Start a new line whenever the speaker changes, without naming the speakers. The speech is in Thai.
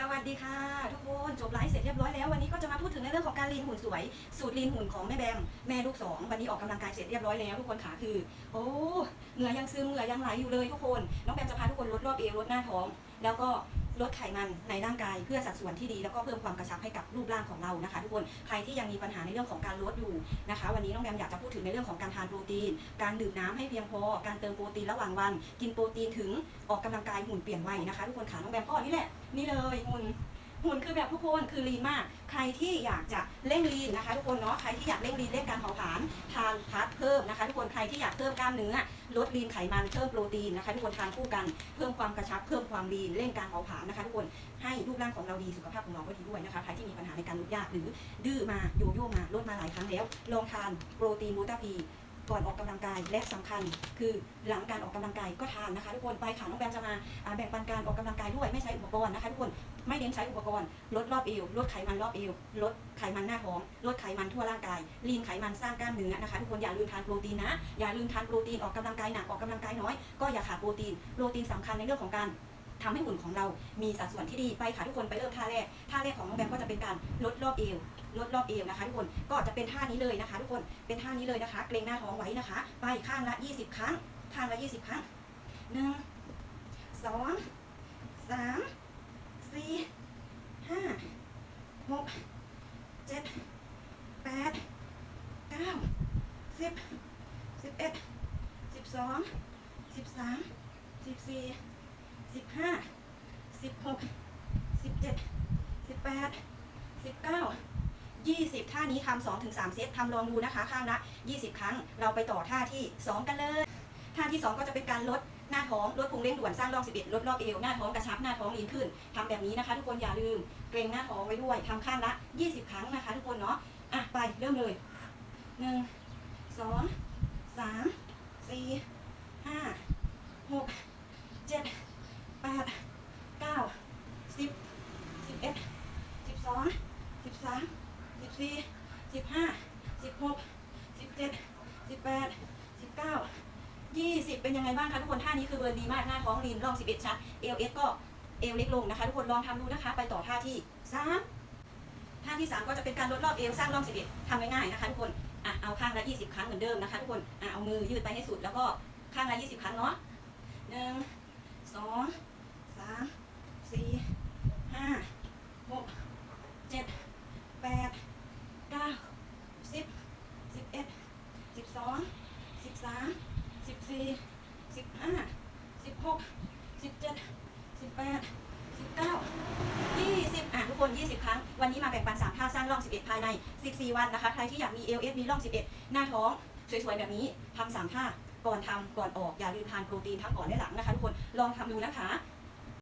สวัสดีค่ะ ทุกคนจบไลฟ์เสร็จเรียบร้อยแล้ววันนี้ก็จะมาพูดถึงในเรื่องของการลีนหุ่นสวย สูตรลีนหุ่นของแม่แบมแม่ลูกสองวันนี้ออกกำลังกายเสร็จเรียบร้อยแล้วทุกคนขาคือ โอ้เหงื่อยังซึมเหงื่อยังไหลอยู่เลยทุกคน น้องแบมจะพาทุกคนลดรอบเอวลดหน้าท้อง แล้วก็ ลดไขมันในร่างกายเพื่อสัดส่วนที่ดีแล้วก็เพิ่มความกระชับให้กับรูปร่างของเรานะคะทุกคนใครที่ยังมีปัญหาในเรื่องของการลดอยู่นะคะ วันนี้น้องแบมอยากจะพูดถึงในเรื่องของการทานโปรตีน การดื่มน้ำให้เพียงพอ การเติมโปรตีนระหว่างวัน กินโปรตีนถึงออกกำลังกายหุ่นเปลี่ยนวัยนะคะทุกคนขาน้องแบมก็นี่แหละนี่เลยหุ่น หุ่นคือแบบทุกคนคือลีนมาก ใครที่อยากจะเร่งลีนนะคะ ทุกคนเนาะใครที่อยากเร่งลีนเร่งการเผาผลาญทานพัดเพิ่มนะคะ ทุกคนใครที่อยากเพิ่มกล้ามเนื้อลดลีนไขมันเพิ่มโปรตีนนะคะทุกคนทานคู่กันเพิ่มความกระชับเพิ่มความลีนเร่งการเผาผลาญนะคะ ทุกคนให้รูปร่างของเราดีสุขภาพของเราก็ดีด้วยนะคะใครที่มีปัญหาในการลดยากหรือดื้อมาโยโย่มาลดมาหลายครั้งแล้วลองทานโปรตีนมูตาพี ก่อนออกกำลังกายและสำคัญ คือหลังการออกกำลังกายก็ทานนะคะทุกคนไปค่ะน้องแบมจะมาแบ่งปันการออกกำลังกายด้วยไม่ใช้อุปกรณ์นะคะทุกคนไม่เน้นใช้อุปกรณ์ ลดรอบเอวลดไขมันรอบเอวลดไขมันหน้าท้องลดไขมันทั่วร่างกายลีนไขมันสร้างกล้ามเนื้อนะคะทุกคนอย่าลืมทานโปรตีนนะอย่าลืมทานโปรตีนออกกำลังกายหนักออกกำลังกายน้อยก็อย่าขาดโปรตีนโปรตีนสำคัญในเรื่องของการ ทำให้หุ่นของเรามีสัดส่วนที่ดีไปค่ะทุกคนไปเริ่มท่าแรกท่าแรกของน้องแบมก็จะเป็นการลดรอบเอวลดรอบเอวนะคะ ทุกคนก็จะเป็นท่านี้เลยนะคะ ทุกคนเป็นท่านี้เลยนะคะ เกรงหน้าท้องไว้นะคะ ไปข้างละ 20 ครั้ง ข้างละ 20 ครั้งหนึ่งสองสามสี่ห้าหกเจ็ดแปดเก้าสิบสิบเอ็ดสิบสองสิบสามสิบสี่ สิบหกสิบเจ็ดสิบแปดสิบเก้ายี่สิบท่านี้ทำสองถึงสามเซตทำลองดูนะคะ ข้างละยี่สิบครั้ง เราไปต่อท่าที่สองกันเลย ท่าที่สองก็จะเป็นการลดหน้าท้องลดพุงเร่งด่วนสร้างร่อง11ลดรอบเอวหน้าท้องกระชับหน้าท้องลีนขึ้นทำแบบนี้นะคะ ทุกคนอย่าลืมเกรงหน้าท้องไว้ด้วยทำข้างละ20ครั้งนะคะ ทุกคนเนาะอะไปเริ่มเลยหนึ่งสองสามสี่ห้าหกเจ็ดแปดเก้าสิบสิบเอ็ดสิบสองสิบสามสิบ สิบห้าสิบหกสิบเจ็ดสิบแปดสิบเก้า20เป็นยังไงบ้างคะทุกคนท่านี้คือเบิร์นดีมากหน้าท้องลีนร่อง11ชัดเอลเอสก็เอวเล็กลงนะคะ ทุกคนลองทำดูนะคะ ไปต่อท่าที่3ท่าที่3ก็จะเป็นการลดรอบเอวสร้างร่อง11ทำง่ายๆนะคะทุกคนอะเอาข้างละ20ครั้งเหมือนเดิมนะคะทุกคนอะเอามือยืดไปให้สุดแล้วก็ข้างละ20ครั้งเนาะหนึ่งสองสามสี่ห้าหกเจ็ดแปดเก้าสิบสิบเอ็ดสิบสองสิบสาม สิบสี่สิบห้าสิบหกสิบเจ็ดสิบแปดสิบเก้ายี่สิบอะทุกคนยี่สิบครั้ง วันนี้มาแบ่งปันสามท่าสร้างร่อง 11 ภายใน 14 วันนะคะ ใครที่อยากมีเอลเอสมีร่อง 11 หน้าท้อง สวยๆ แบบนี้ทำสามท่าก่อนทำก่อนออกอย่าลืมทานโปรตีนทั้งก่อนและหลังนะคะทุกคนลองทำดูนะคะ